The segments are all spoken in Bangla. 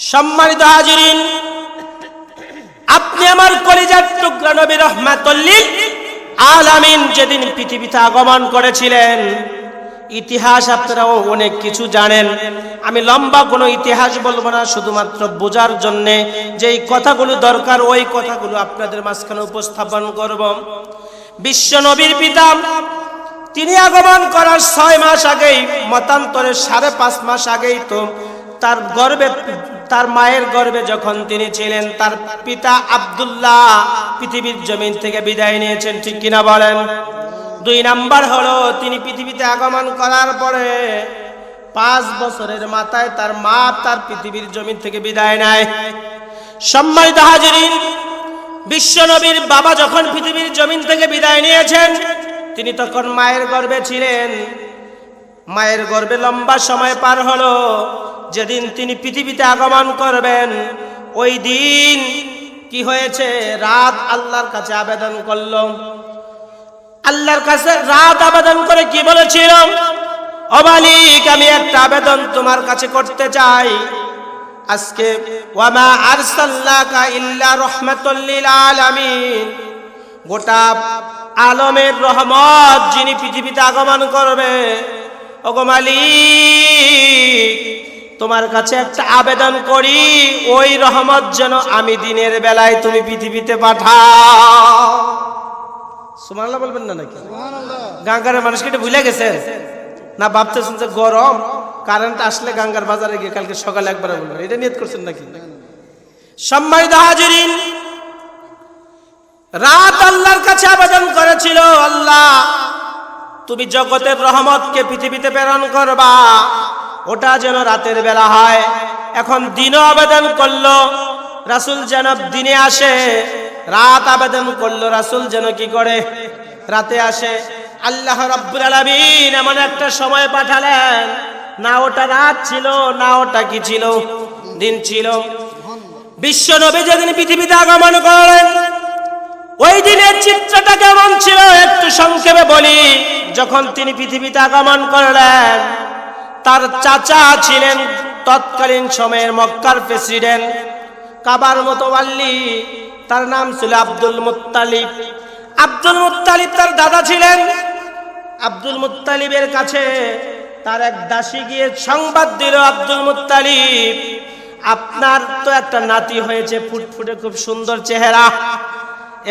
সম্মানিত হাজিরিন, আপনি আমার কলিজার টুকরা নবী রহমাতুল্লিল আলামিন যেদিন পৃথিবীতে আগমন করেছিলেন, ইতিহাস আপনারাও অনেক কিছু জানেন। আমি লম্বা কোনো ইতিহাস বলব না, শুধুমাত্র বোঝার জন্যে যেই কথাগুলো দরকার, ওই কথাগুলো আপনাদের মাঝখানে উপস্থাপন করব। বিশ্ব নবীর পিতা, তিনি আগমন করার ছয় মাস আগেই, মতান্তরে সাড়ে পাঁচ মাস আগেই তো তার গর্বে তার মায়ের গর্বে যখন তিনি ছিলেন, তার পিতা আব্দুল্লাহ পৃথিবীর জমিন থেকে বিদায় নিয়েছেন, ঠিক কিনা বলেন? দুই নাম্বার হলো, তিনি পৃথিবীতে আগমন করার পরে পাঁচ বছরের মাথায় তার মা তার পৃথিবীর জমিন থেকে বিদায় নেয়। সম্মানিত হাজিরিন বিশ্বনবীর বাবা যখন পৃথিবীর জমিন থেকে বিদায় নিয়েছেন, তিনি তখন মায়ের গর্ভে ছিলেন। মায়ের গর্ভে লম্বা সময় পার হলো। যেদিন তিনি পৃথিবীতে আগমন করবেন, ওই দিন কি হয়েছে? রাত আল্লাহর কাছে আবেদন করল। আল্লাহর কাছে রাত আবেদন করে কি বলেছিল? অমালিক আমি একটা আবেদন তোমার কাছে করতে চাই। আজকে, ওয়ামা আরসাল্লাকা ইল্লা লিল আলামিন। গোটা আলমের রহমত যিনি পৃথিবীতে আগমন করবে। ওগো মালিক তোমার কাছে একটা আবেদন করি ওই রহমত যেন আমি দিনের বেলায় তুমি পৃথিবীতে পাঠাও। বলবেন না নাকি? গাঙ্গারের মানুষকে এটা ভুলে গেছে? না ভাবতেছেন যে গরম কারেন্ট আসলে গাঙ্গার বাজারে গিয়ে কালকে সকালে একবার বলবেন। এটা নিয়ত করছেন নাকি? সম্মানিত হাজিরিন রাত আল্লাহর কাছে আবেদন করেছিল আল্লাহ তুমি জগতের রহমতকে পৃথিবীতে প্রেরণ করবা। ওটা যেন রাতের বেলা হয়। এখন দিনও আবেদন করল, রাসুল যেন দিনে আসে, রাত আবেদন করল, রাসুল যেন কি করে? রাতে আসে। আল্লাহ রাব্বুল আলামিন এমন একটা সময় পাঠালেন, না ওটা রাত ছিল, না ওটা কি ছিল? দিন ছিল। বিশ্ব নবী যেদিন পৃথিবীতে আগমন করলেন, ওই দিনের চিত্রটা কেমন ছিল একটু সংক্ষেপে বলি। যখন তিনি পৃথিবীতে আগমন করলেন তার চাচা ছিলেন তৎকালীন সময়ের মক্কার প্রেসিডেন্ট। কাবার মতো আল্লি তার নাম ছিল আব্দুল মুত্তালিব। আব্দুল মুত্তালিব তার দাদা ছিলেন। আব্দুল মুত্তালিবের কাছে তার এক দাসী গিয়ে সংবাদ দিল, আব্দুল মুত্তালিব, আপনার তো একটা নাতি হয়েছে, ফুটফুটে খুব সুন্দর চেহারা।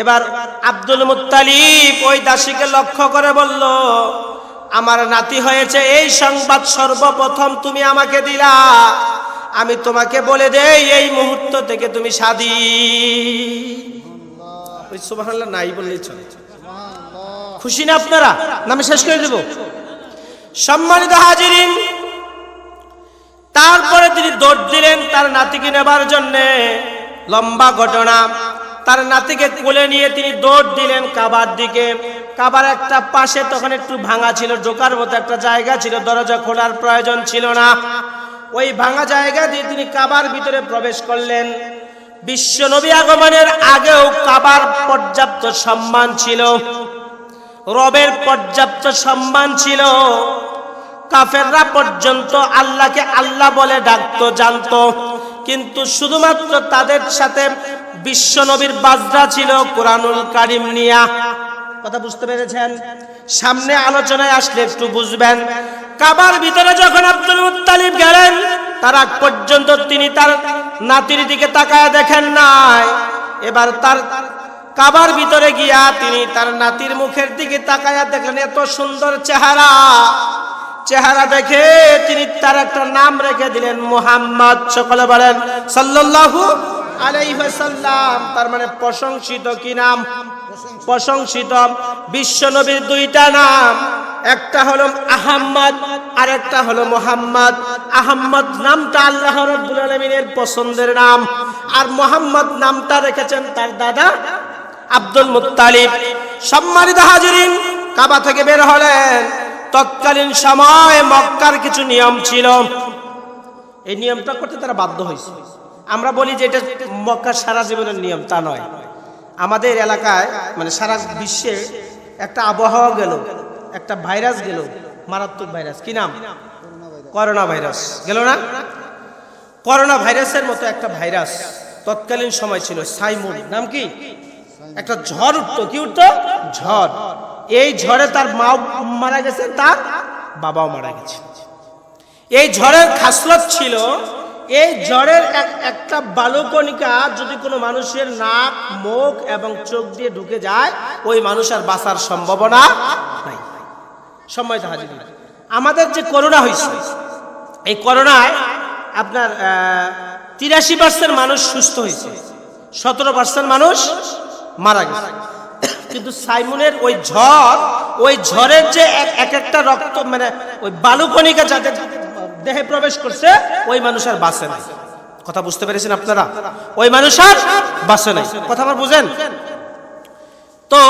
এবার আব্দুল মুত্তালিব ওই দাসীকে লক্ষ্য করে বলল আমার নাতি হয়েছে এই সংবাদ সর্বপ্রথম তুমি আমাকে দিলা। আমি তোমাকে বলে দেই এই মুহূর্ত থেকে তুমি স্বাধীন সুবহানাল্লাহ নাই বললেই চলে। খুশি না আপনারা? নামে শেষ করে দেব। সম্মানিত হাজিরিন তারপরে তিনি দৌড় দিলেন তার নাতিকে নেবার জন্যে। লম্বা ঘটনা। তার নাতিকে কোলে নিয়ে তিনি দৌড় দিলেন কাবার দিকে। কাবার একটা পাশে তখন একটু ভাঙা ছিল, ঢোকার মতো একটা জায়গা ছিল, দরজা খোলার প্রয়োজন ছিল না। ওই ভাঙা জায়গা দিয়ে তিনি কাবার ভিতরে প্রবেশ করলেন। বিশ্ব নবী আগমনের আগেও কাবার পর্যাপ্ত সম্মান ছিল। রবের পর্যাপ্ত সম্মান ছিল। কাফেররা পর্যন্ত আল্লাহকে আল্লাহ বলে ডাকতো, জানতো। কিন্তু শুধুমাত্র তাদের সাথে বিশ্ব নবীর বাজরা ছিল কোরআনুল কারিম নিয়া। কথা বুঝতে পেরেছেন? সামনে আলোচনায় আসলে একটু বুঝবেন। কাবার ভিতরে যখন আব্দুল মুত্তালিব গেলেন, তার আগ পর্যন্ত তিনি তার নাতির দিকে তাকায় দেখেন নাই। এবার তার কাবার ভিতরে গিয়া তিনি তার নাতির মুখের দিকে তাকায়া দেখলেন, এত সুন্দর চেহারা। চেহারা দেখে তিনি তার একটা নাম রেখে দিলেন, মুহাম্মদ। সকলে বলেন, সাল্লাল্লাহু আলাইহি ওয়াসাল্লাম তার মানে প্রশংসিত কি নাম? প্রশংসিত। বিশ্ব নবীর দুইটা নাম, একটা হলো আহাম্মদ আর একটা হলো মোহাম্মদ। আহাম্মদ নামটা আল্লাহ রাব্বুল আলামিনের পছন্দের নাম। আর মোহাম্মদ নামটা রেখেছেন তার দাদা আব্দুল মুত্তালিব। সম্মানিত হাজিরিন, কাবা থেকে বের হলেন। তৎকালীন সময় মক্কার কিছু নিয়ম ছিল। এই নিয়মটা করতে তারা বাধ্য হয়েছে। আমরা বলি যে এটা মক্কার সারা জীবনের নিয়ম, তা নয়। আমাদের এলাকায় মানে সারা বিশ্বে একটা আবহাওয়া গেল, একটা ভাইরাস গেল, মারাত্মক ভাইরাস। কি নাম? Corona virus. গেল না? করোনা ভাইরাসের মতো একটা ভাইরাস তৎকালীন সময় ছিল, সাইমুন। নাম কি? একটা ঝড় উঠতো। কি উঠতো? ঝড়। এই ঝড়ে তার মা মারা গেছে, তার বাবাও মারা গেছে। এই ঝড়ের খাসলত ছিল এই এক- একটা বালুকণিকা যদি কোনো মানুষের নাক, মুখ এবং চোখ দিয়ে ঢুকে যায়, ওই মানুষ আর বাঁচার সম্ভাবনা নাই। সময় হাজির আমাদের যে করোনা হয়েছে, এই করোনায় আপনার তিরাশি পার্সেন্ট মানুষ সুস্থ হয়েছে, সতেরো পার্সেন্ট মানুষ মারা গেছে। কিন্তু সাইমনের ওই ঝড়, ওই ঝড়ের যে এক- এক একটা রক্ত মানে ওই বালুকণিকা যাদের দেহে প্রবেশ করছে, ওই মানুষ আর বাঁচে নাই। কথা বুঝতে পেরেছেন আপনারা? ওই মানুষ আর নাই। কথা আবার বুঝেন? তো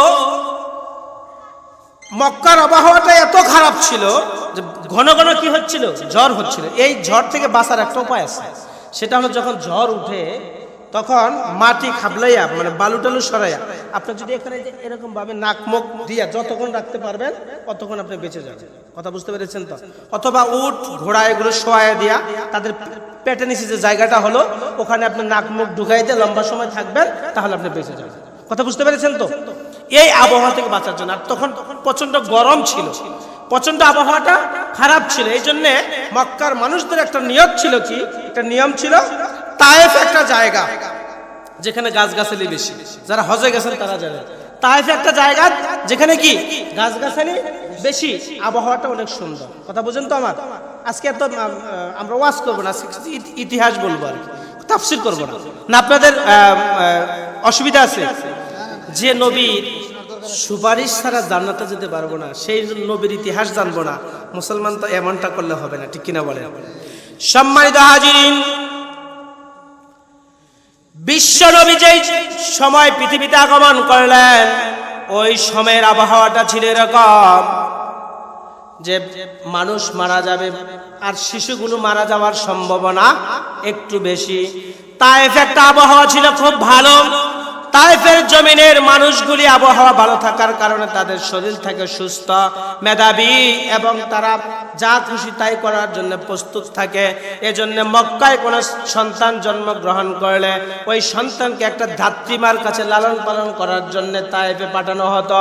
মক্কার আবহাওয়াটা এত খারাপ ছিল যে ঘন ঘন কি হচ্ছিল? জ্বর হচ্ছিল। এই ঝড় থেকে বাঁচার একটা উপায় আছে। সেটা হলো যখন ঝড় উঠে তখন মাটি খাবলাইয়া মানে বালু টালু সরাইয়া, আপনি যদি এখানে যে এরকম ভাবে নাক মুখ দিয়া যতক্ষণ রাখতে পারবেন, ততক্ষণ আপনি বেঁচে যাবেন। কথা বুঝতে পেরেছেন তো? অথবা উট, ঘোড়া এগুলো শোয়া দিয়া তাদের পেটে নিচে যে জায়গাটা হলো, ওখানে আপনি নাক মুখ ঢুকাই দিয়ে লম্বা সময় থাকবেন, তাহলে আপনি বেঁচে যাবেন। কথা বুঝতে পেরেছেন তো? এই আবহাওয়া থেকে বাঁচার জন্য। আর তখন প্রচণ্ড গরম ছিল। প্রচণ্ড আবহাওয়াটা খারাপ ছিল। এই জন্য মক্কার মানুষদের একটা নিয়ম ছিল কি? একটা নিয়ম ছিল তায়েফ একটা জায়গা। যেখানে গাছগাছালি বেশি। যারা হজে গেছেন তারা জানেন। তায়েফ একটা জায়গা, যেখানে কি? গাছগাছালি বেশি। আবহাওয়াটা অনেক সুন্দর। কথা বুঝেন তো আমার? আজকে এত আমরা ওয়াজ করব না ইতিহাস বলব আর তাফসির করব না। না, আপনাদের অসুবিধা আছে? যে নবীর সুপারিশ ছাড়া জান্নাতে যেতে পারব না, সেই নবীর ইতিহাস জানব না। মুসলমান তো এমনটা করলে হবে না, ঠিক কিনা বলেন? সম্মানিত হাজিরিন বিশ্ব নবী যেই সময় পৃথিবীতে আগমন করলেন, ওই সময়ের আবহাওয়াটা ছিল এরকম যে মানুষ মারা যাবে আর শিশুগুলো মারা যাওয়ার সম্ভাবনা একটু বেশি। তাইফ একটা আবহাওয়া ছিল খুব ভালো। তাইফের জমিনের মানুষগুলি আবহাওয়া ভালো থাকার কারণে তাদের শরীর থাকে সুস্থ, মেধাবী এবং তারা যা খুশি তাই করার জন্য প্রস্তুত থাকে। এজন্য মক্কায় কোনো সন্তান জন্মগ্রহণ করলে ওই সন্তানকে একটা ধাত্রীমার কাছে লালন পালন করার জন্য তাইফে পাঠানো হতো।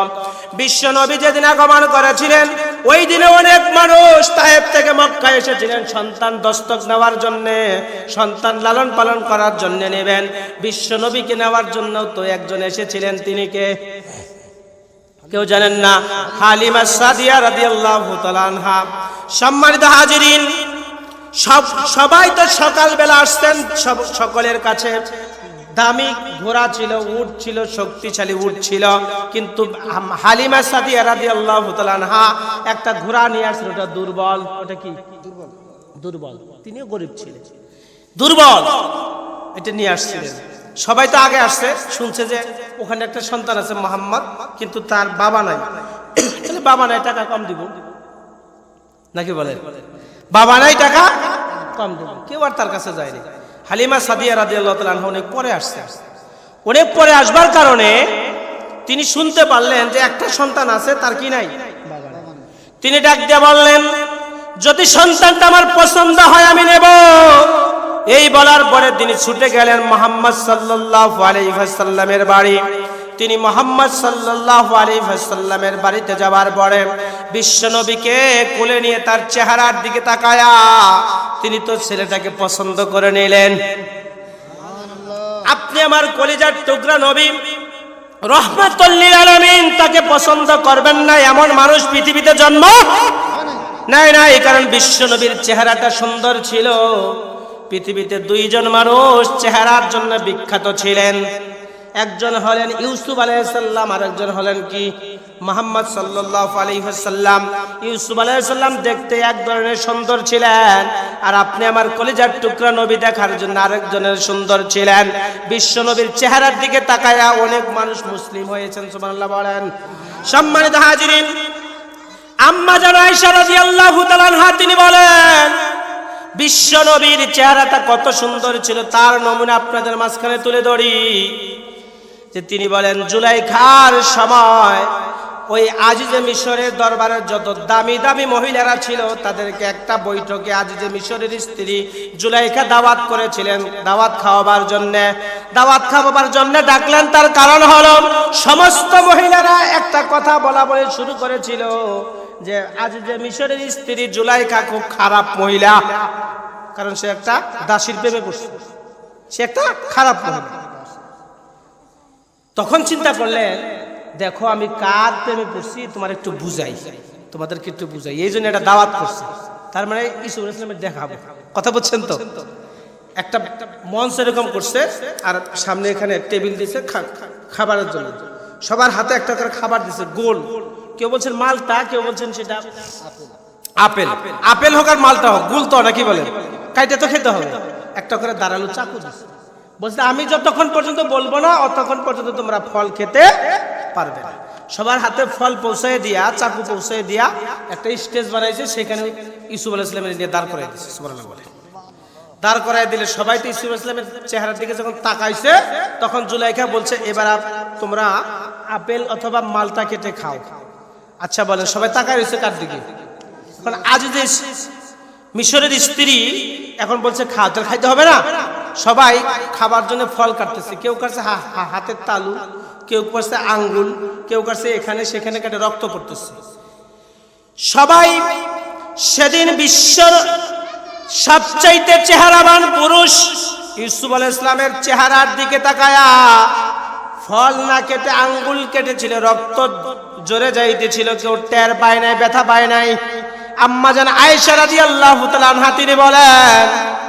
বিশ্ব নবী যেদিন আগমন করেছিলেন ওই দিনে অনেক মানুষ তাহেব থেকে মক্কায় এসেছিলেন সন্তান দস্তক নেওয়ার জন্য, সন্তান লালন পালন করার জন্য নেবেন। বিশ্ব নবীকে নেওয়ার জন্য তো একজন এসেছিলেন তিনি কে? কেউ জানেন না? হালিমা সাদিয়া রাদিয়াল্লাহু তাআলা আনহা। সম্মানিত হাজিরিন, সব, সবাই তো সকালবেলা আসতেন সব, সকলের কাছে। দামি, ঘোড়া ছিল, উট ছিল, শক্তিশালী উট ছিল। কিন্তু হাম- হালিমা সাদিয়া রাদিয়াল্লাহু তাআলা আনহা একটা ঘোড়া নিয়ে আসছিল, ওটা দুর্বল। ওটা কি? দুর্বল। দুর্বল। তিনিও গরিব ছিলেন। দুর্বল। এটা নিয়ে আসছিলেন। সবাই তো আগে আসছে, শুনছে যে ওখানে একটা সন্তান আছে মোহাম্মদ, কিন্তু তার বাবা নাই। বাবা নাই, টাকা কম দিব। নাকি বলে বাবা নাই, টাকা কম দিব। কেউ আর তার কাছে যায়নি। হালিমা সাদিয়া রাদি আল্লাহ অনেক পরে আসছে। অনেক পরে আসবার কারণে তিনি শুনতে পারলেন যে একটা সন্তান আছে, তার কি নাই? তিনি ডাক দিয়ে বললেন, যদি সন্তানটা আমার পছন্দ হয়, আমি নেব। এই বলার পরে তিনি ছুটে গেলেন মোহাম্মদ সাল্লাহ আলাইসাল্লামের বাড়ি। তিনি মোহাম্মদ আলাইহি ওয়াসাল্লামের বাড়িতে যাওয়ার পরে বিশ্বনবীকে কোলে নিয়ে তার চেহারার দিকে তাকায়া তিনি তো ছেলেটাকে পছন্দ করে নিলেন। আপনি আমার কলিজার টুকরা নবী রহমাতুল্লিল আলামিন, তাকে পছন্দ করবেন না, এমন মানুষ পৃথিবীতে জন্ম নাই নাই, কারণ বিশ্ব নবীর চেহারাটা সুন্দর ছিল। পৃথিবীতে দুইজন মানুষ চেহারার জন্য বিখ্যাত ছিলেন। একজন হলেন ইউসুফ আলাইসাল্লাম আর একজন হলেন কি? মোহাম্মদ সাল্লাহ আলাইসাল্লাম ইউসুফ আলাইসাল্লাম দেখতে এক ধরনের সুন্দর ছিলেন। আর আপনি আমার কলিজার টুকরা নবী দেখার জন্য আরেকজনের সুন্দর ছিলেন। বিশ্ব নবীর চেহারার দিকে তাকায়া অনেক মানুষ মুসলিম হয়েছেন, সুবহানাল্লাহ বলেন। সম্মানিত হাজিরিন তিনি বলেন, বিশ্ব নবীর চেহারাটা কত সুন্দর ছিল, তার নমুনা আপনাদের মাঝখানে তুলে ধরি। যে তিনি বলেন জুলাই খার সময় ওই আজিজে মিশরের দরবারের যত দামি দামি মহিলারা ছিল, তাদেরকে একটা বৈঠকে আজিজে মিশরের স্ত্রী জুলাইখা দাওয়াত করেছিলেন। দাওয়াত খাওয়াবার জন্য, দাওয়াত খাওয়াবার জন্য ডাকলেন। তার কারণ হলো, সমস্ত মহিলারা একটা কথা বলা বলে শুরু করেছিল যে, আজিজে মিশরের স্ত্রী জুলাইখা খুব খারাপ মহিলা। কারণ সে একটা দাসীর প্রেমে পড়ছে। সে একটা খারাপ মহিলা। তখন চিন্তা করলেন দেখো আমি কার প্রেমে পড়ছি তোমার একটু বুঝাই তোমাদেরকে একটু বুঝাই। এই জন্য একটা দাওয়াত করছি। তার মানে ইসুর ইসলামের দেখাবো। কথা বলছেন তো? একটা মঞ্চ এরকম করছে আর সামনে এখানে টেবিল দিছে খাবারের জন্য। সবার হাতে একটা করে খাবার দিছে গোল। কেউ বলছেন মালটা কেউ বলছেন সেটা আপেল। আপেল। হোক আর মালটা হোক গুল তো নাকি বলেন? কাইটা তো খেতে হবে। একটা করে দাঁড়াল চাকু দিছে। বলছে, আমি যতক্ষণ পর্যন্ত বলব না, অতক্ষণ পর্যন্ত তোমরা ফল খেতে পারবে না। সবার হাতে ফল পৌঁছায় দিয়া, চাকু পৌঁছায় দিয়া একটা স্টেজ বানাইছে, সেখানে ইসুফ আলাহ ইসলামের নিয়ে দাঁড় করাই দিচ্ছে সুবহানাল্লাহ বলে। দাঁড় করাই দিলে সবাই তো ইসুফ ইসলামের চেহারার দিকে যখন তাকাইছে, তখন জুলাইখা বলছে, এবার তোমরা আপেল অথবা মালটা কেটে খাও। আচ্ছা বলেন সবাই তাকাই রয়েছে কার দিকে? এখন আজ যে মিশরের স্ত্রী এখন বলছে খা তোর খাইতে হবে না? সবাই খাবার জন্য ফল কাটতেছে। কেউ হা- হাতের তালু, কেউ কাটছে আঙ্গুল, কেউ কাটছে এখানে সেখানে কাটে রক্ত পড়তেছে। সবাই সেদিন বিশ্বর সবচাইতে চেহারাবান পুরুষ ইউসুফ আল ইসলামের চেহারার দিকে তাকায়া ফল না কেটে আঙ্গুল কেটেছিল, রক্ত জোরে যাইতেছিল, কেউ টের পায় নাই, ব্যথা পায় নাই। আম্মা যেন আয়েশা রাদিয়াল্লাহু তাআলা আনহা, তিনি বলেন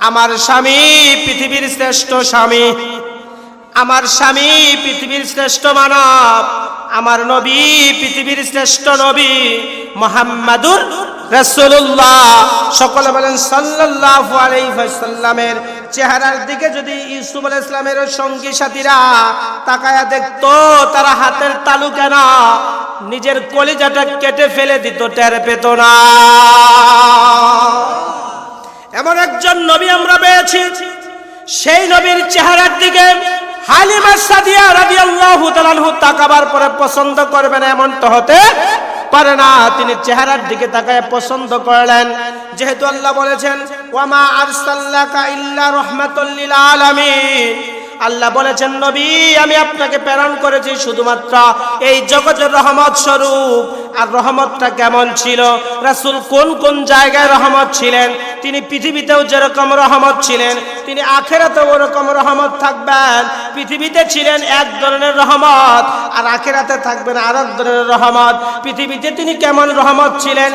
আমার স্বামী পৃথিবীর শ্রেষ্ঠ স্বামী। আমার স্বামী পৃথিবীর শ্রেষ্ঠ মানব। আমার নবী পৃথিবীর শ্রেষ্ঠ নবী মোহাম্মদুর রাসূলুল্লাহ। সকলে বলেন সাল্লাল্লাহু আলাইহি ওয়াসাল্লামের চেহারার দিকে যদি ইউসুফ আলাইহিস ইসলামের সঙ্গী সাথীরা তাকায়া দেখতো, তারা হাতের তালু কেন? নিজের কলিজাটা কেটে ফেলে দিত, টের পেত না। এমন একজন নবী আমরা পেয়েছি। সেই নবীর চেহারার দিকে তাকাবার পরে পছন্দ করবেন এমন পারে না। তিনি চেহারার দিকে তাকায় পছন্দ করলেন। যেহেতু আল্লাহ বলেছেন, ওয়ামা আল্লাহ বলেছেন, নবী, আমি আপনাকে প্রেরণ করেছি শুধুমাত্র এই জগতের রহমত স্বরূপ। আর রহমতটা কেমন ছিল? রাসূল কোন কোন জায়গায় রহমত ছিলেন? তিনি পৃথিবীতেও যেরকম রহমত ছিলেন, তিনি আখেরাতেও ওরকম রহমত থাকবেন। পৃথিবীতে ছিলেন এক ধরনের রহমত, আর আখেরাতে থাকবেন আর এক ধরনের রহমত। পৃথিবীতে তিনি কেমন রহমত ছিলেন?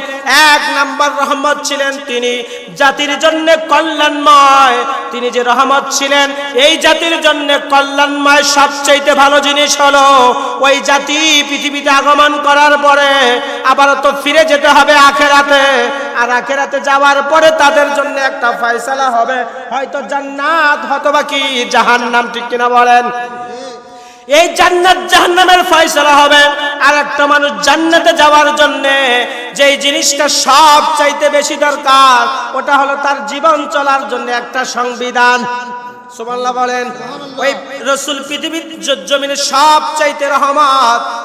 এক নাম্বার রহমত ছিলেন তিনি জাতির জন্য কল্যাণময়। তিনি যে রহমত ছিলেন, এই জাতির জন্য কল্যাণময় সবচাইতে ভালো জিনিস হলো, ওই জাতি পৃথিবীতে আগমন করার পরে আবার তো ফিরে যেতে হবে আখেরাতে। আর আখেরাতে যাওয়ার পরে তাদের জন্য একটা ফয়সালা হবে। হয়তো জান্নাত অথবা কি জাহান্নাম, ঠিক কিনা বলেন? এই জান্নাত জাহান্নামের ফয়সালা হবে। আর একটা মানুষ জান্নাতে যাওয়ার জন্য যেই জিনিসটা সব চাইতে বেশি দরকার, ওটা হলো তার জীবন চলার জন্য একটা সংবিধান। বলেন, ওই রসুল পৃথিবীর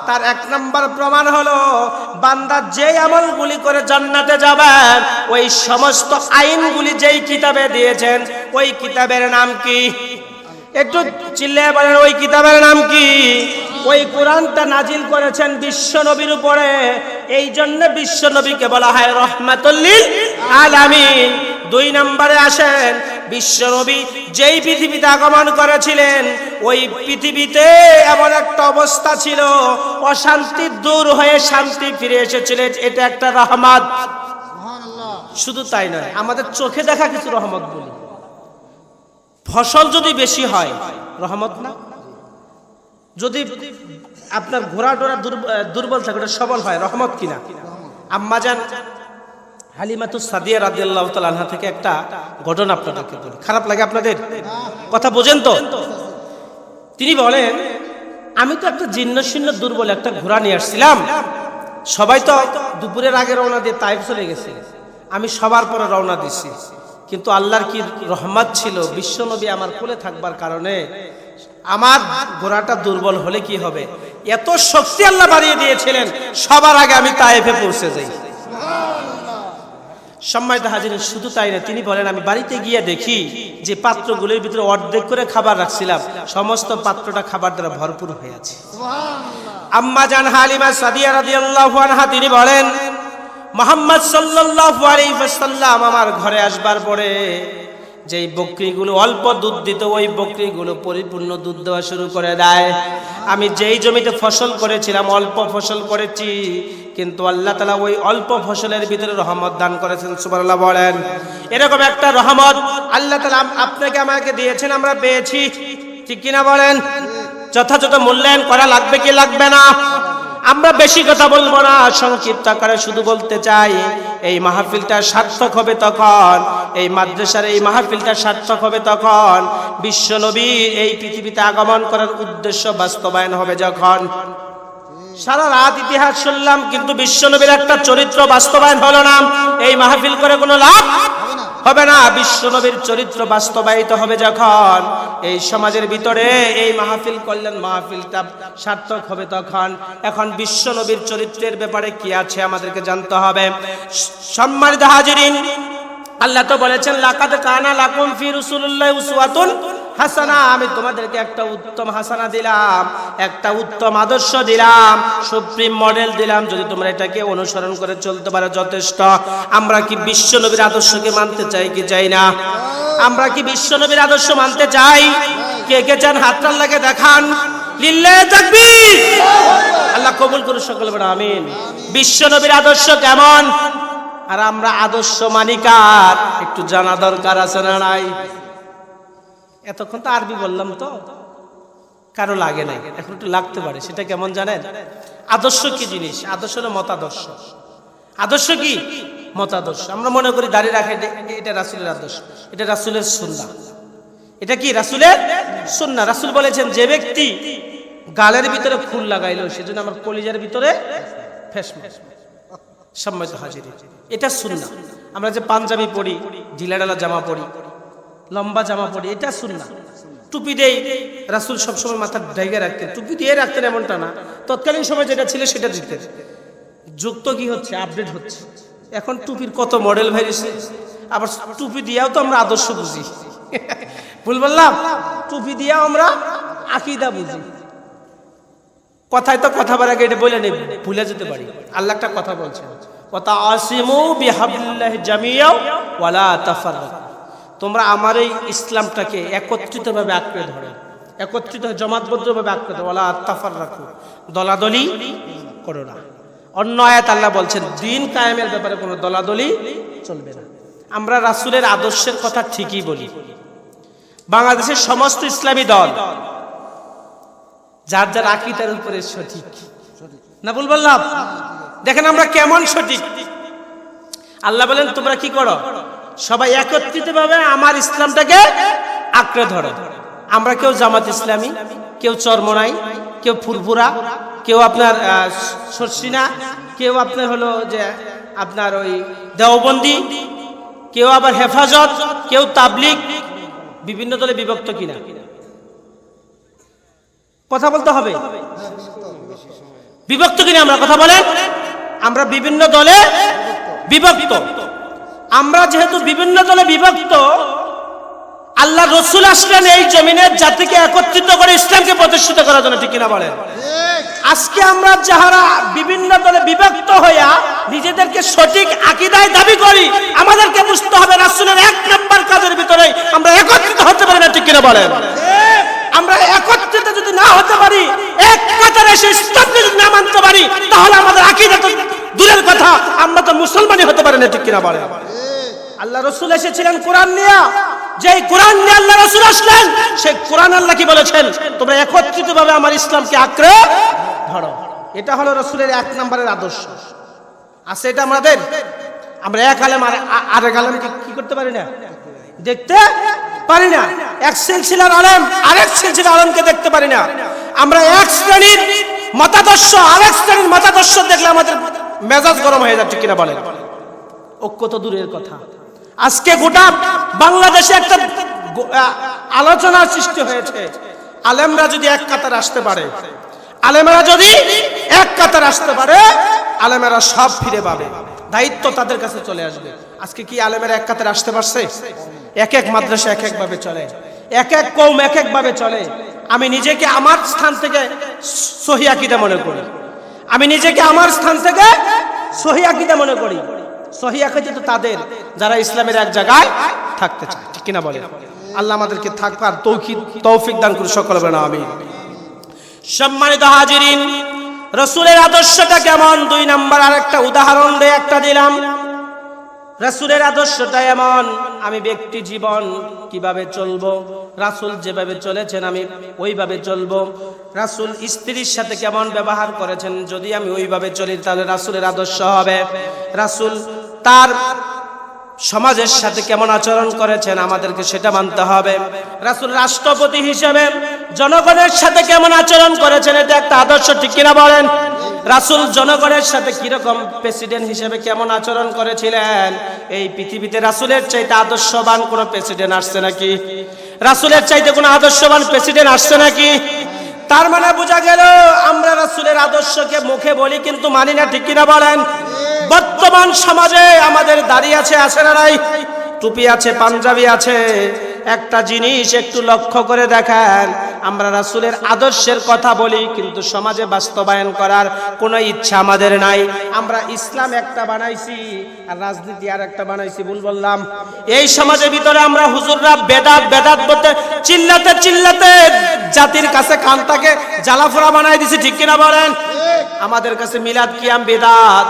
তার এক নম্বর প্রমাণ হলো, বান্দা যে করে জান্নাতে ওই সমস্ত আইনগুলি যেই কিতাবে দিয়েছেন, ওই কিতাবের নাম কি? একটু চিল্লে বলেন, ওই কিতাবের নাম কি? ওই কোরআনটা নাজিল করেছেন বিশ্ব নবীর উপরে। এই জন্য বিশ্ব নবীকে বলা হয় রহমাতুল্লিল আলামিন। দুই নম্বরে আসেন বিশ্ব নবী যেই পৃথিবীতে আগমন করেছিলেন ওই পৃথিবীতে এমন একটা অবস্থা ছিল অশান্তি দূর হয়ে শান্তি ফিরে এসেছিলেন এটা একটা রহমত। শুধু তাই নয় আমাদের চোখে দেখা কিছু রহমত বলি। ফসল যদি বেশি হয় রহমত না? যদি আপনার ঘোড়া টোড়া দুর্বল থাকে, ওটা সবল হয়, রহমত কিনা? আম্মাজান হালিমাতু সাদিয়া রাদিয়াল্লাহু তাআলা আনহা থেকে একটা ঘটনা আপনাদেরকে বলি। খারাপ লাগে আপনাদের? কথা বোঝেন তো? তিনি বলেন, আমি তো একটা জীর্ণ শীর্ণ দুর্বল একটা ঘোড়া নিয়ে আসছিলাম। সবাই তো দুপুরের আগে রওনা দিয়ে তাইফ চলে গেছে। আমি সবার পরে রওনা দিছি। কিন্তু আল্লাহর কি রহমত ছিল? বিশ্বনবী আমার কোলে থাকবার কারণে আমার ঘোড়াটা দুর্বল হলে কি হবে? এত শক্তি আল্লাহ বাড়িয়ে দিয়েছিলেন সবার আগে আমি তায়েফে পৌঁছে যাই। সম্মানিত হাজির শুধু তাই না তিনি বলেন আমি বাড়িতে গিয়ে দেখি যে পাত্রগুলোর ভিতরে অর্ধেক করে খাবার রাখছিলাম সমস্ত পাত্রটা খাবার দ্বারা ভরপুর হয়ে আছে। আম্মা জান হালিমা সাদিয়া রাদিয়াল্লাহু আনহা তিনি বলেন মোহাম্মদ সাল্লাল্লাহু আলাইহি ওয়াসাল্লাম আমার ঘরে আসবার পরে যেই বকরিগুলো অল্প দুধ দিত, ওই বকরিগুলো পরিপূর্ণ দুধ দেওয়া শুরু করে দেয়। আমি যেই জমিতে ফসল করেছিলাম, অল্প ফসল করেছি, কিন্তু আল্লাহ তালা ওই অল্প ফসলের ভিতরে রহমত দান করেছেন, সুবহানাল্লাহ বলেন। এরকম একটা রহমত আল্লাহ তালা আপনাকে আমাকে দিয়েছেন, আমরা পেয়েছি। ঠিক কিনা বলেন? যথাযথ মূল্যায়ন করা লাগবে কি লাগবে না? আমরা বেশি কথা বলব না, সংক্ষিপ্ত আকারে শুধু বলতে চাই, এই মাহফিলটা সার্থক হবে তখন, এই মাদ্রাসার এই মাহফিলটা সার্থক হবে তখন বিশ্বনবী এই পৃথিবীতে আগমন করার উদ্দেশ্য বাস্তবায়ন হবে যখন। সারা রাত ইতিহাস শুনলাম, কিন্তু বিশ্বনবীর একটা চরিত্র বাস্তবায়ন হলো না, এই মাহফিল করে কোনো লাভ হবে না। বিশ্বনবীর চরিত্র বাস্তবায়িত হবে যখন এই সমাজের ভিতরে এই মাহফিল কল্যাণ মাহফিলটা সার্থক হবে তখন। এখন বিশ্বনবীর চরিত্রের ব্যাপারে কি আছে আমাদেরকে জানতে হবে। সম্মানিত হাজিরিন, আল্লাহ তো বলেছেন, লাকাদ কানা লাকুম ফি রাসূলুল্লাহ উসওয়াতুন হাসানা, আমি তোমাদেরকে একটা উত্তম হাসানা দিলাম, একটা উত্তম আদর্শ দিলাম, সুপ্রিম মডেল দিলাম, যদি তোমরা এটাকে অনুসরণ করে চলতে পারো যথেষ্ট। আমরা কি বিশ্ব নবীর আদর্শকে মানতে চাই কি চাই না? আমরা কি বিশ্ব নবীর আদর্শ মানতে চাই? কে কে চান লাগে দেখান? আল্লাহ কবুল করুন সকলে বড় আমিন। বিশ্ব নবীর আদর্শ কেমন? আর আমরা আদর্শ মানিকার, একটু জানা দরকার আছে না নাই? এতক্ষণ তো আরবি বললাম তো। কারও লাগে নাই। এখন একটু লাগতে পারে, সেটা কেমন জানেন? আদর্শ কি জিনিস? আদর্শ হলো মতাদর্শ। আদর্শ কি? মতাদর্শ। আমরা মনে করি দাঁড়িয়ে রাখে এটা রাসুলের আদর্শ। এটা রাসুলের সুন্না এটা কি? রাসুলের সুন্না রাসুল বলেছেন, যে ব্যক্তি গালের ভিতরে ফুল লাগাইলো, সেজন্য আমার কলিজার ভিতরে ফেসমা সম্মানিত হাজির এটা সুন্না আমরা যে পাঞ্জাবি পরি ঢিলাডালা জামা পরি লম্বা জামা পরি, এটা সুন্না টুপি দেই, রাসুল সবসময় মাথার ডাইগে রাখতেন। টুপি দিয়ে রাখতেন এমনটা না। তৎকালীন সময় যেটা ছিল সেটা দিতেন। যুক্ত কি হচ্ছে? আপডেট হচ্ছে। এখন টুপির কত মডেল বেরিয়েছে আবার টুপি দিয়েও তো আমরা আদর্শ বুঝি। ভুল বললাম? টুপি দিয়েও আমরা আকিদা বুঝি। কথায় তো কথা বলার আগে এটা বলে নেই, ভুলে যেতে পারি। আল্লাহ একটা কথা বলছেন। কথা আসিমু বিহাবিল্লাহ জামিয়াও ওয়ালা তাফাররাকু। তোমরা আমার এই ইসলামটাকে একত্রিতভাবে আঁকড়ে ধরো। একত্রিত, জমাতবদ্ধভাবে আঁকড়ে ধরো। ওয়ালা তাফার রাখো দলাদলি করো না। অন্য আয়াত আল্লাহ বলছেন, দিন কায়েমের ব্যাপারে কোনো দলাদলি চলবে না। আমরা রাসূলের আদর্শের কথা ঠিকই বলি। বাংলাদেশের সমস্ত ইসলামী দল, যার যার আকিদার উপরে সঠিক। না ভুল বললাম? দেখেন আমরা কেমন সঠিক। আল্লাহ বলেন, তোমরা কি করো? সবাই একত্রিত ভাবে আমার ইসলামটাকে আঁকড়ে ধরো। আমরা কেউ জামাত ইসলামী, কেউ চরমনাই, কেউ ফুরফুরা, কেউ আপনার সরসিনা, কেউ আপনার হলো যে আপনার ওই দেওবন্দি, কেউ আবার হেফাজত, কেউ তাবলিক বিভিন্ন দলে বিভক্ত কিনা। কথা বলতে হবে। বিভক্ত কিনা আমরা? কথা বলেন। আমরা বিভিন্ন দলে বিভক্ত। আমরা যেহেতু বিভিন্ন দলে বিভক্ত, আল্লাহ রসুল আসলেন এই জমিনের জাতিকে একত্রিত করে ইসলামকে প্রতিষ্ঠিত করার জন্য, ঠিক কিনা বলেন? আজকে আমরা যাহারা বিভিন্ন দলে বিভক্ত হইয়া নিজেদেরকে সঠিক আকিদায় দাবি করি, আমাদেরকে বুঝতে হবে রাসুলের এক নম্বর কাজের ভিতরে আমরা একত্রিত হতে পারি না, ঠিক কিনা বলেন? আমরা একত্রিত যদি না হতে পারি, এক কাতারে এসে ইসলামকে যদি না মানতে পারি, তাহলে আমাদের আকিদা তো দূরের কথা, আমরা তো মুসলমানই হতে পারি না, ঠিক কিনা বলেন? আল্লাহ রসুল এসেছিলেন কোরআন নিয়ে। যে কোরআন নিয়ে আল্লাহ রসুল আসলেন, সেই কোরআন আল্লাহ কি বলেছেন? তোমরা একত্রিত ভাবে আমার ইসলামকে আঁকড়ে ধরো। এটা হলো রসুলের এক নম্বরের আদর্শ। আছে এটা আমাদের? আমরা এক আলেম আর আরেক আলেমকে কি করতে পারি না? দেখতে পারি না। এক সিলসিলার আলেম আরেক সিলসিলার আলেমকে দেখতে পারি না। আমরা এক শ্রেণির মতাদর্শ আরেক শ্রেণির মতাদর্শ দেখলে আমাদের মেজাজ গরম হয়ে যাচ্ছে কিনা বলেন। ঐক্য তো দূরের কথা। আজকে গোটা বাংলাদেশে একটা আলোচনার সৃষ্টি হয়েছে। আলেমরা যদি এক কাতার আসতে পারে, আলেমেরা যদি এক কাতার আসতে পারে, আলেমেরা সব ফিরে পাবে। দায়িত্ব তাদের কাছে চলে আসবে। আজকে কি আলেমেরা এক কাতারে আসতে পারছে? এক এক মাদ্রাসা এক একভাবে চলে। এক এক কৌম এক একভাবে চলে। আমি নিজেকে আমার স্থান থেকে সহি আকিদা মনে করি। আমি নিজেকে আমার স্থান থেকে সহি আকিদা মনে করি। সহি তো তাদের, যারা ইসলামের এক জায়গায় থাকতে চায়। ঠিক কিনা বলে আল্লাহ আমাদেরকে থাকবার তৌফিক তৌফিক দান করে সকল না আমি সম্মানিত হাজিরিন, রসুলের আদর্শটা কেমন? দুই নাম্বার আরেকটা উদাহরণ দিয়ে একটা দিলাম। রাসুলের আদর্শটা এমন, আমি ব্যক্তি জীবন কীভাবে চলবো? রাসুল যেভাবে চলেছেন, আমি ওইভাবে চলবো। রাসুল স্ত্রীর সাথে কেমন ব্যবহার করেছেন? যদি আমি ওইভাবে চলি, তাহলে রাসুলের আদর্শ হবে। রাসুল তার সমাজের সাথে কেমন আচরণ করেছেন আমাদেরকে সেটা মানতে হবে। রাসুল রাষ্ট্রপতি হিসেবে জনগণের সাথে কেমন আচরণ করেছেন এটা একটা আদর্শ, ঠিক কিনা বলেন? রাসুল জনগণের সাথে কীরকম প্রেসিডেন্ট হিসেবে কেমন আচরণ করেছিলেন? এই পৃথিবীতে রাসুলের চাইতে আদর্শবান কোনো প্রেসিডেন্ট আসছে নাকি? রাসুলের চাইতে কোনো আদর্শবান প্রেসিডেন্ট আসছে নাকি? তার মানে বোঝা গেল, আমরা রাসুলের আদর্শকে মুখে বলি কিন্তু মানি না, ঠিক কিনা বলেন? বর্তমান সমাজে আমাদের দাঁড়িয়ে আছে আছে না নাই? টুপি আছে, পাঞ্জাবি আছে। একটা জিনিস একটু লক্ষ্য করে দেখেন। আমরা রাসুলের আদর্শের কথা বলি, কিন্তু সমাজে বাস্তবায়ন করার কোনো ইচ্ছা আমাদের নাই। আমরা ইসলাম একটা বানাইছি, আর রাজনীতি আর একটা বানাইছি, ভুল বললাম। এই সমাজের ভিতরে আমরা হুজুররা বেদাত বেদাত বলতে চিল্লাতে চিল্লাতে জাতির কাছে কান্তাকে জ্বালাফোড়া বানাই দিছি, ঠিক কিনা বলেন? আমাদের কাছে মিলাদ কিয়াম বেদাত।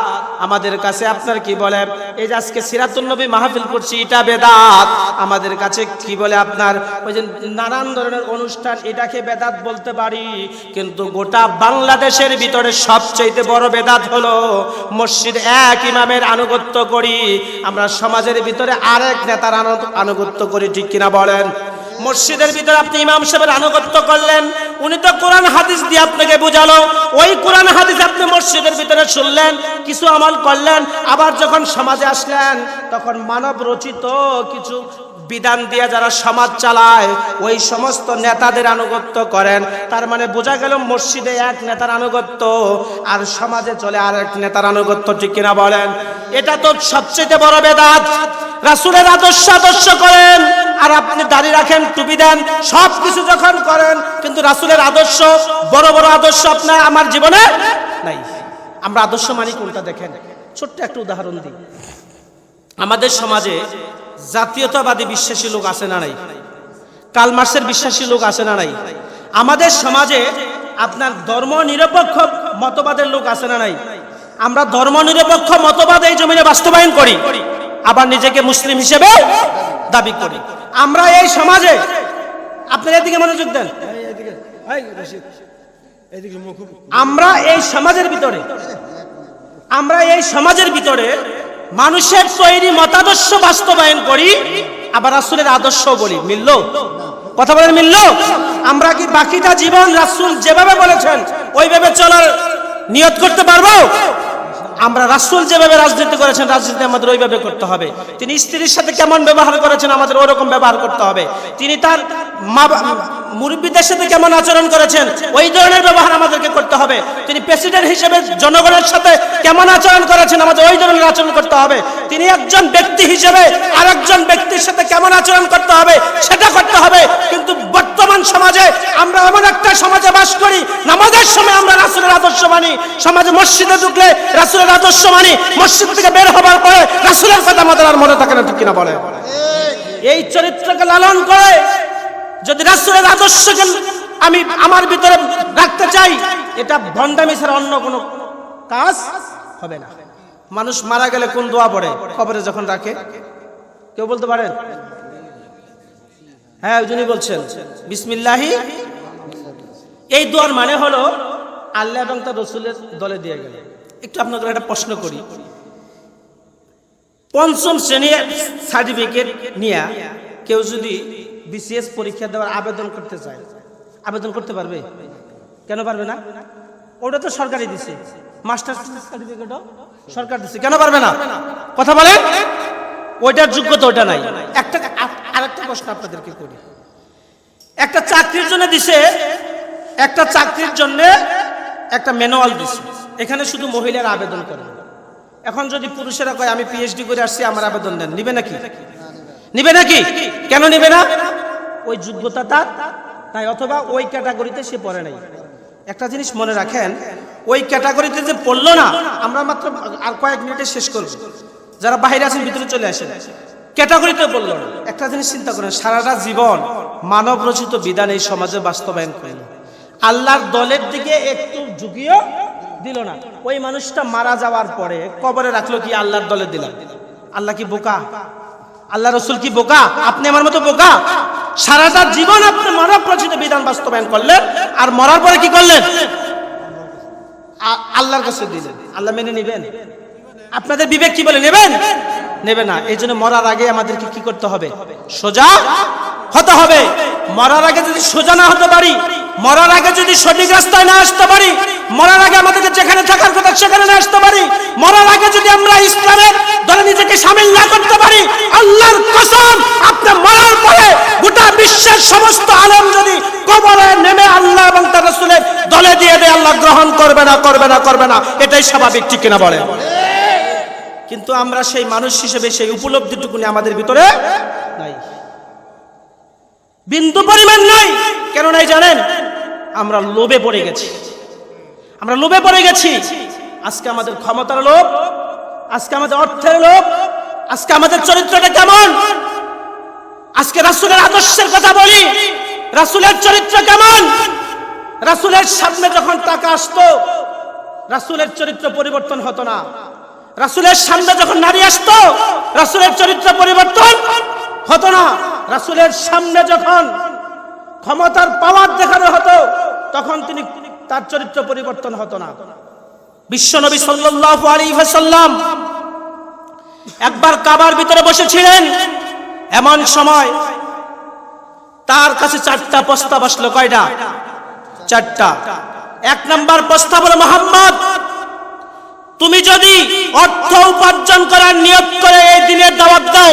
আমাদের কাছে আপনার কি বলে এই যে আজকে সিরাতুল নবী মাহফিল করছি, এটা বেদাত। আমাদের কাছে কি বলে আপনার, ওই যে নানান ধরনের অনুষ্ঠান, এটাকে বেদাত বলতে পারি। কিন্তু গোটা বাংলাদেশের ভিতরে সবচেয়ে বড় বেদাত হলো মসজিদ এক ইমামের আনুগত্য করি। আমরা সমাজের ভিতরে আরেক নেতার আনুগত্য করি, ঠিক কিনা বলেন? মসজিদের ভিতরে আপনি ইমাম সাহেবের আনুগত্য করলেন, উনি তো কোরআন হাদিস দিয়ে আপনাকে বুঝালো। ওই কোরআন হাদিস আপনি মসজিদের ভিতরে শুনলেন, কিছু আমল করলেন, আবার যখন সমাজে আসলেন, তখন মানব রচিত কিছু বিধান দিয়ে যারা সমাজ চালায়, ওই সমস্ত নেতাদের আনুগত্য করেন। তার মানে বোঝা গেল মসজিদে এক নেতার আনুগত্য, আর সমাজে চলে আর এক নেতার আনুগত্য, ঠিক কিনা বলেন? এটা তো সবচেয়ে বড় বেদাত। রাসুলের আদর্শ আদর্শ করেন, আর আপনি দাড়ি রাখেন, টুপি দেন সব কিছু যখন করেন, কিন্তু রাসুলের আদর্শ, বড় বড় আদর্শ আপনার, আমার জীবনে নাই। আমরা আদর্শ মানি কোনটা দেখেন? ছোট্ট একটা উদাহরণ দিই। আমাদের সমাজে জাতীয়তাবাদী বিশ্বাসী লোক আছে না নাই? কালমার্সের বিশ্বাসী লোক আছে না নাই? আমাদের সমাজে আপনার ধর্ম নিরপেক্ষ মতবাদের লোক আছে না নাই? আমরা ধর্ম নিরপেক্ষ মতবাদ এই জমিনে বাস্তবায়ন করি, আবার নিজেকে মুসলিম হিসেবে দাবি করি। আমরা এই সমাজে, আপনার এদিকে মনোযোগ দেন। আমরা এই সমাজের ভিতরে, আমরা এই সমাজের ভিতরে মানুষের তৈরি মতাদর্শ বাস্তবায়ন করি, আবার রাসুলের আদর্শ বলি। মিলল? কথা বলেন, মিলল? আমরা কি বাকিটা জীবন রাসুল যেভাবে বলেছেন, ওইভাবে চলার নিয়ত করতে পারব? আমরা রাসুল যেভাবে রাজনীতি করেছেন, রাজনীতি আমাদের ওইভাবে করতে হবে। তিনি স্ত্রীর সাথে কেমন ব্যবহার করেছেন, আমাদের ওরকম ব্যবহার করতে হবে। তিনি তার মা মুরব্বীদের সাথে কেমন আচরণ করেছেন? ওই ধরনের ব্যবহার আমাদেরকে করতে হবে। তিনি প্রেসিডেন্ট হিসেবে জনগণের সাথে কেমন আচরণ করেছেন? আমাদের ওই ধরনের আচরণ করতে হবে। তিনি একজন ব্যক্তি হিসেবে আরেকজন ব্যক্তির সাথে কেমন আচরণ করতে হবে সেটা করতে হবে। কিন্তু বর্তমান সমাজে আমরা এমন একটা সমাজে বাস করি নামাজের সময় আমরা রাসুলের আদর্শ মানি। সমাজে মসজিদে ঢুকলে রাসুলের আদর্শ মানি। মসজিদ থেকে বের হবার পরে রাসুলের কথা আমাদের আর মনে থাকে না ঠিক কিনা বলে এই চরিত্রকে লালন করে যদি রাসুলের আদর্শকে আমি আমার ভিতরে রাখতে চাই, এটা ভণ্ডামি ছাড়া অন্য কোনো কাজ হবে না। মানুষ মারা গেলে কোন দোয়া পড়ে? কবরে যখন রাখে কেউ বলতে পারেন হ্যাঁ যিনি বলছেন। বিসমিল্লাহি। এই দোয়ার মানে হলো, আল্লাহ এবং তার রসুলের দলে দিয়ে গেল। একটু আপনাদের একটা প্রশ্ন করি। পঞ্চম শ্রেণির সার্টিফিকেট নিয়ে কেউ যদি বিসিএস পরীক্ষা দেওয়ার আবেদন করতে চায়। আবেদন করতে পারবে? কেন পারবে না? ওটা তো সরকারি দিছে। মাস্টার সার্টিফিকেটও সরকার দিছে। কেন পারবে না? কথা বলে ওইটার যোগ্যতা ওটা নাই। একটা, আরেকটা প্রশ্ন আপনাদেরকে করি। একটা চাকরির জন্য দিছে, একটা চাকরির জন্য একটা ম্যানুয়াল দিছে। এখানে শুধু মহিলারা আবেদন করে। এখন যদি পুরুষেরা কয়, আমি পিএইচডি করে আসছি, আমার আবেদন দেন। নিবে নাকি? নিবে নাকি? কেন নিবে না? ওই যোগ্যতা তার, তাই অথবা ওই ক্যাটাগরিতে সে পড়ে নাই। একটা জিনিস মনে রাখেন, ওই ক্যাটাগরিতে যে পড়ল না, আমরা মাত্র আর কয়েক মিনিটে শেষ করব। যারা বাইরে আছেন, ভিতরে চলে আসেন। ক্যাটাগরিতে বলল না। একটা জিনিস চিন্তা করেন, সারাটা জীবন মানব রচিত বিধান এই সমাজে বাস্তবায়ন করেন আল্লাহর দলের দিকে একটু ঝুঁকিও দিল না। ওই মানুষটা মারা যাওয়ার পরে কবরে রাখল কি আল্লাহর দলে দিলাম। আল্লাহ কি বোকা? আল্লাহ রসুল কি বোকা? আপনি আমার মতো বোকা? সারাটা জীবন আপনি মানব রচিত বিধান বাস্তবায়ন করলেন, আর মরার পরে কি করলেন? আল্লাহর কাছে দিলেন। আল্লাহ মেনে নেবেন। আপনাদের বিবেক কি বলে, নেবেন? নেবে না। এই জন্য মরার আগে আমাদেরকে কি করতে হবে? সোজা হতে হবে। মরার আগে যদি সোজা না হতে পারি, মরার আগে যদি সঠিক রাস্তায় না আসতে পারি মরার আগে আমাদেরকে যেখানে থাকার কথা সেখানে না আসতে পারি। মরার আগে যদি আমরা ইসলামের দলে নিজেকে সামিল না করতে পারি, আল্লাহর কসম, আপনি মরার পরে গোটা বিশ্বের সমস্ত আলম যদি কবরে নেমে আল্লাহ এবং তার রসুলের দলে দিয়ে দেয়, আল্লাহ গ্রহণ করবে না করবে না করবে না। এটাই স্বাভাবিক, ঠিক কিনা বলে কিন্তু আমরা সেই মানুষ হিসেবে সেই উপলব্ধিটুকুনি আমাদের ভিতরে নাই। বিন্দু পরিমাণ নাই। কেন নাই জানেন, আমরা লোভে পড়ে গেছি। আমরা লোভে পড়ে গেছি। আজকে আমাদের ক্ষমতার লোভ, আজকে আমাদের অর্থের লোভ, আজকে আমাদের চরিত্রটা কেমন? আজকে রাসুলের আদর্শের কথা বলি। রাসুলের চরিত্র কেমন? রাসুলের সামনে যখন টাকা আসতো, রাসুলের চরিত্র পরিবর্তন হতো না। রাসুলের সামনে যখন নারী আসতো, রাসুলের চরিত্র পরিবর্তন হতো না। রাসুলের সামনে যখন ক্ষমতার পাওয়ার দেখানো হতো, তখন তিনি তার চরিত্র পরিবর্তন হতো না। বিশ্বনবী সাল্লাল্লাহু আলাইহি ওয়াসাল্লাম একবার কাবার ভিতরে বসেছিলেন, এমন সময় তার কাছে চারটা প্রস্তাব আসলো, কয়টা? চারটা। এক নাম্বার প্রস্তাব হলো, মোহাম্মদ, তুমি যদি অর্থ উপার্জন করার নিয়ত করে এই দিনের দাওয়াত দাও,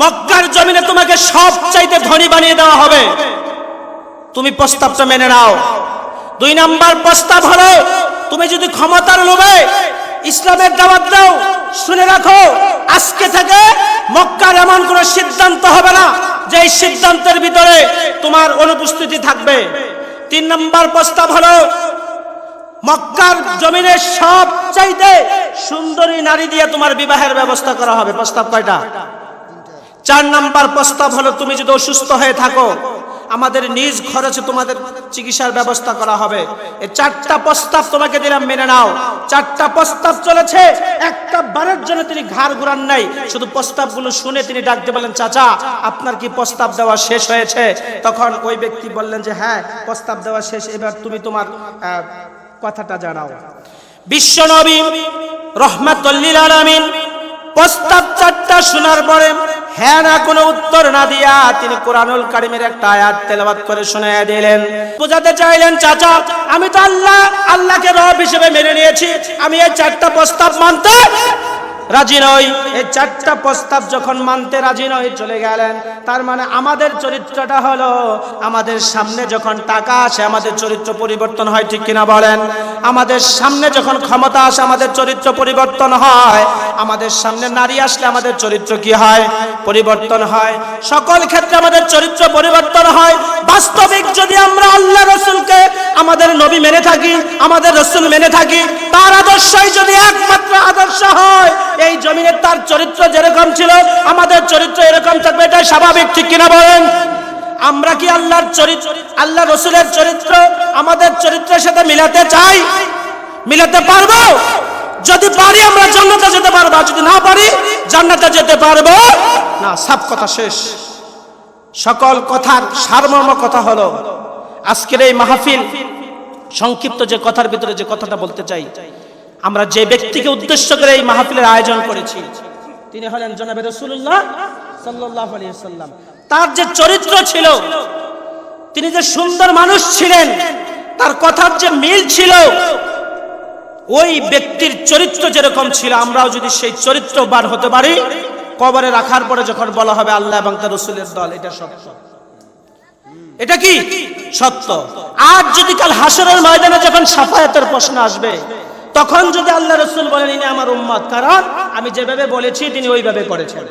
মক্কার জমিনে তোমাকে সব চাইতে ধনী বানিয়ে দেওয়া হবে। তুমি প্রস্তাবটা মেনে নাও। দুই নাম্বার প্রস্তাব হলো, তুমি যদি ক্ষমতার লোভে ইসলামের দাওয়াত দাও, শুনে রাখো, আজকে থেকে মক্কার এমন কোন সিদ্ধান্ত হবে না যে সিদ্ধান্তের ভিতরে তোমার অনুপস্থিতি থাকবে। তিন নাম্বার প্রস্তাব হলো, মক্কার জমিনে সব চাইতে সুন্দরী নারী দিয়ে তোমার বিবাহের ব্যবস্থা করা হবে। প্রস্তাব কয়টা? চার নাম্বার প্রস্তাব হলো, তুমি যদি অসুস্থ হয়ে থাকো আমাদের নিজ খরচে তোমাদের চিকিৎসার ব্যবস্থা করা হবে। এই চারটা প্রস্তাব তোমাকে দিলাম, মেনে নাও। চারটা প্রস্তাব চলেছে, একটা বারের জন্য তিনি ঘাড় ঘুরান নাই। শুধু প্রস্তাবগুলো শুনে তিনি ডাকতে বলেন চাচা, আপনার কি প্রস্তাব দেওয়া শেষ হয়েছে? তখন ওই ব্যক্তি বললেন যে হ্যাঁ প্রস্তাব দেওয়া শেষ। এবার তুমি তোমার কথাটা জানাও। বিশ্বনবী রহমাতুল্লিল আলামিন প্রস্তাব চারটা শোনার পরে হ্যাঁ না, কোনো উত্তর না দিয়া তিনি কোরআনুল কারিমের একটা আয়াত তেলাবাদ করে শুনে দিলেন। বোঝাতে চাইলেন, চাচা, আমি তো আল্লাহ, আল্লাহকে রব হিসেবে মেনে নিয়েছি। আমি এই চারটা প্রস্তাব মানতে রাজি নই। এই চারটা প্রস্তাব যখন মানতে রাজি নয় চলে গেলেন। তার মানে আমাদের চরিত্রটা হলো, আমাদের সামনে যখন টাকা আসে, আমাদের চরিত্র পরিবর্তন হয়, ঠিক কিনা বলেন? আমাদের সামনে যখন ক্ষমতা আসে, আমাদের চরিত্র পরিবর্তন হয়। আমাদের সামনে নারী আসলে আমাদের চরিত্র কি হয়? পরিবর্তন হয়। সকল ক্ষেত্রে আমাদের চরিত্র পরিবর্তন হয়। বাস্তবিক যদি আমরা আল্লাহ রসুলকে, আমাদের নবী মেনে থাকি, আমাদের রসুল মেনে থাকি, তার আদর্শই যদি একমাত্র আদর্শ হয় এই জমিনের তার চরিত্র যেরকম ছিল, আমাদের চরিত্র এরকম থাকবে, এটাই স্বাভাবিক, ঠিক কিনা বলেন? আমরা কি আল্লাহর চরিত্র, আল্লাহ রসুলের চরিত্র আমাদের চরিত্রের সাথে মিলাতে চাই? মিলাতে পারব? যদি পারি, আমরা জান্নাতে যেতে পারব যদি না পারি, জান্নাতে যেতে পারব? না, সব কথা শেষ। সকল কথার সারমর্ম কথা হলো, আজকের এই মাহফিল, সংক্ষিপ্ত যে কথার ভিতরে যে কথাটা বলতে চাই আমরা যে ব্যক্তিকে উদ্দেশ্য করে এই মাহফিলের আয়োজন করেছি, তিনি হলেন জনাবে রসুল্লাহ সাল্লাহ আলিয়াল্লাম তার যে চরিত্র ছিল, তিনি যে সুন্দর মানুষ ছিলেন, তার কথার যে মিল ছিল, ওই ব্যক্তির চরিত্র যেরকম ছিল, আমরাও যদি সেই চরিত্রবান হতে পারি, কবরে রাখার পরে যখন বলা হবে আল্লাহ এবং তার রসুলের দল, এটা সব এটা কি? সত্য। আর যদি কাল হাসরের ময়দানে যখন সাফায়াতের প্রশ্ন আসবে তখন যদি আল্লাহ রসুল বলেন, ইনি আমার উম্মত, কারণ আমি যেভাবে বলেছি, তিনি ওইভাবে করেছেন।